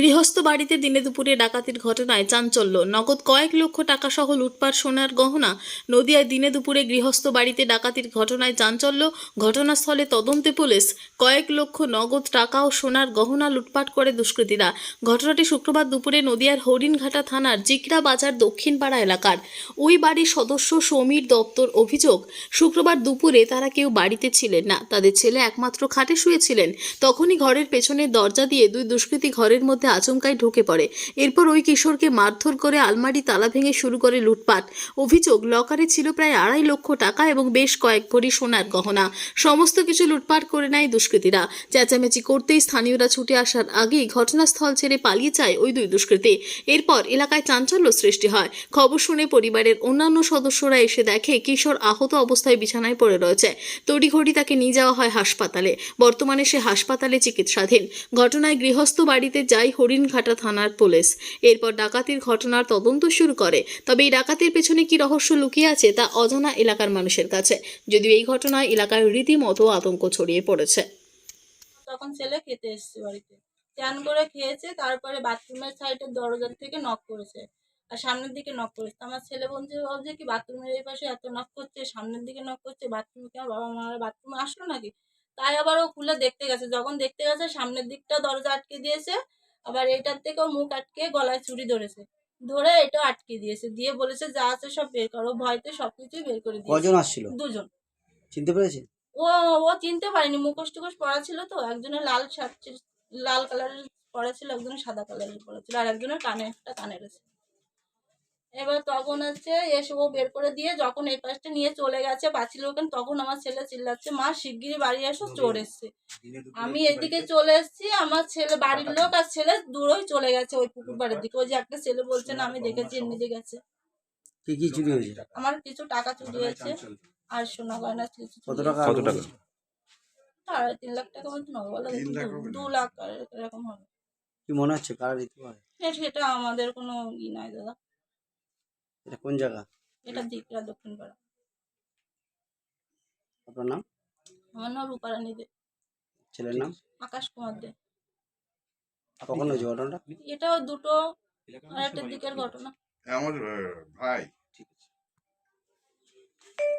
বাড়িতে দিনে দুপুরে ডাকাতির ঘটনায় চাঞ্চল্য। নগদ কয়েক লক্ষ টাকা সহ লুটপাট সোনার গহনা। নদিয়ায় দিনে দুপুরে গৃহস্থ বাড়িতে ডাকাতির ঘটনায় চাঞ্চল্য। ঘটনাস্থলে তদন্তে পুলিশ কয়েক লক্ষ নগদ টাকা ও সোনার গহনা লুটপাট করে দুষ্কৃতীরা। ঘটনাটি শুক্রবার দুপুরে নদিয়ার হরিণঘাটা থানার জিকরা বাজার দক্ষিণ পাড়া এলাকার। ওই বাড়ির সদস্য সমীর দপ্তর অভিযোগ, শুক্রবার দুপুরে তারা কেউ বাড়িতে ছিলেন না। তাদের ছেলে একমাত্র খাটে শুয়েছিলেন তখনই ঘরের পেছনের দরজা দিয়ে দুই দুষ্কৃতী ঘরের মধ্যে আচমকাই ঢুকে পড়ে। এরপর ওই কিশোরকে মারধর করে আলমারি তালা ভেঙে শুরু করে লুটপাট। অভিযোগ, লকারে ছিল প্রায় আড়াই লক্ষ টাকা এবং বেশ কয়েক ভরি সোনার গহনা। সমস্ত কিছু লুটপাট করে নেয় দুষ্কৃতীরা। চেঁচামেচি করতেই স্থানীয়রা ছুটে আসার আগেই ঘটনাস্থল ছেড়ে পালিয়ে যায় ওই দুই দুষ্কৃতী। এরপর এলাকায় চাঞ্চল্য সৃষ্টি হয়। খবর শুনে পরিবারের অন্যান্য সদস্যরা এসে দেখে কিশোর আহত অবস্থায় বিছানায় পড়ে রয়েছে। তড়িঘড়ি তাকে নিয়ে যাওয়া হয় হাসপাতালে। বর্তমানে সে হাসপাতালে চিকিৎসাধীন। ঘটনায় গৃহস্থ বাড়িতে যায় হরিণঘাটা থানার পুলিশ। এরপর ডাকাতির ঘটনার তদন্ত শুরু করে। তবে এই ডাকাতির পেছনে কি রহস্য লুকিয়ে আছে তা অজানা এলাকার মানুষের কাছে। যদিও এই ঘটনায় এলাকায় রীতিমতো আতঙ্ক ছড়িয়ে পড়েছে। তখন ছেলে খেতে এসছে বাড়িতে। চান করে খেয়েছে, তারপরে বাথরুমের সাইডের দরজার থেকে নক করেছে। আর সামনের দিকে নক করেছে। আমার ছেলে বলছে, ভাবছে কি বাথরুমের এই পাশে এত নক করছে, সামনের দিকে নক করছে, বাথরুমে কি আমার বাবা মা বাথরুমে আসলো নাকি? তাই আবার ও খুলে দেখতে গেছে। যখন দেখতে গেছে, সামনের দিকটা দরজা আটকে দিয়েছে। আবার এটার থেকেও মুখ আটকে গলায় চুরি ধরেছে। ধরে এটা আটকে দিয়েছে। দিয়ে বলেছে যা আছে সব বের করো। ভয়তে সবকিছুই বের করে দিয়েছে। কজন আসছিল? দুজন। চিনতে পেরেছে? ও ও চিনতে পারেনি। মুখোশ টুকোশ পরা ছিল তো। একজনের লাল শার্ট লাল কালারের পরা ছিল একজনের সাদা কালারের পরা ছিল। আর একজনের কানে একটা কানের আছে এবার তখন হচ্ছে এসে ও বের করে দিয়ে যখন এই পাশটা নিয়ে চলে গেছে পাঁচিল ওখানে তখন আমার ছেলে চিল্লাচ্ছে মা শিগগিরই বাড়ি আসো চোর এসছে। আমি এদিকে চলে এসেছি আমার ছেলে বাড়ির লোক আর ছেলে দূরই চলে গেছে ওই পুকুর বাড়ির দিকে। ওই যে একটা ছেলে বলছে না আমি দেখেছি এমনি দিকে গেছে। কি কি চুরি হয়েছে? আমার কিছু টাকা চুরি হয়েছে আর সোনা গয়না কিছু কত টাকা? কত টাকা? আড়াই তিন লাখ টাকা মতন হবে বলো তিন লাখ হবে না। দু লাখ আর এরকম হবে। কি মনে হচ্ছে কারা দিতে পারে? সেটা আমাদের কোনো ই নাই দাদা। এটা কোন জায়গা? এটা দিকরা দক্ষিণ পাড়া। আপনার নাম? আমার নাম রূপারানী দে ছেলের নাম? আকাশ কুমার দে। কখন হয়েছে ঘটনাটা? এটাও দুটো আর একটা দিকের ঘটনা। আমার ভাই।